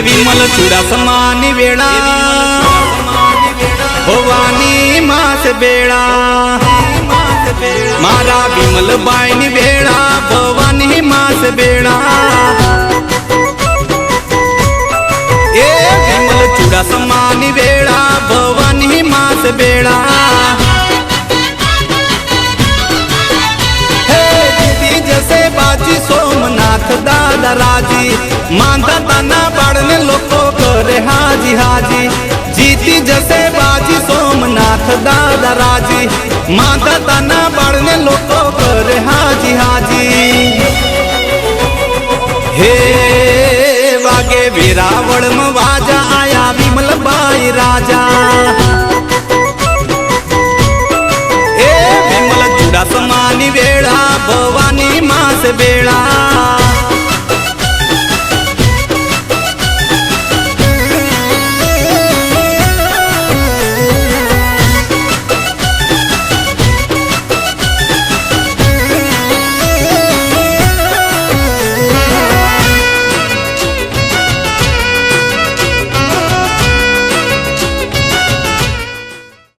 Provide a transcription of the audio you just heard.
विमल चुडासमानी वेळा भवानी मास बेड़ा। मारा विमल बाईनी वेळा भवानी मास बेड़ा। ए विमल चुडासमानी वेळा भवानी मास हे दीदी जसे बाजी सोमनाथ दादा राज़ी मानता રાજી, જીતી જશે બાજી સોમનાથ દાદા રાજી. માતા તાના બાળને લોકો કરે હાજી હાજી. હે વાગે વેરાવળમાં વાજા આયા વિમલબાઈ રાજા. એ વિમલ ચુડાસમાની વેળા, ભવાની માસ વેળા.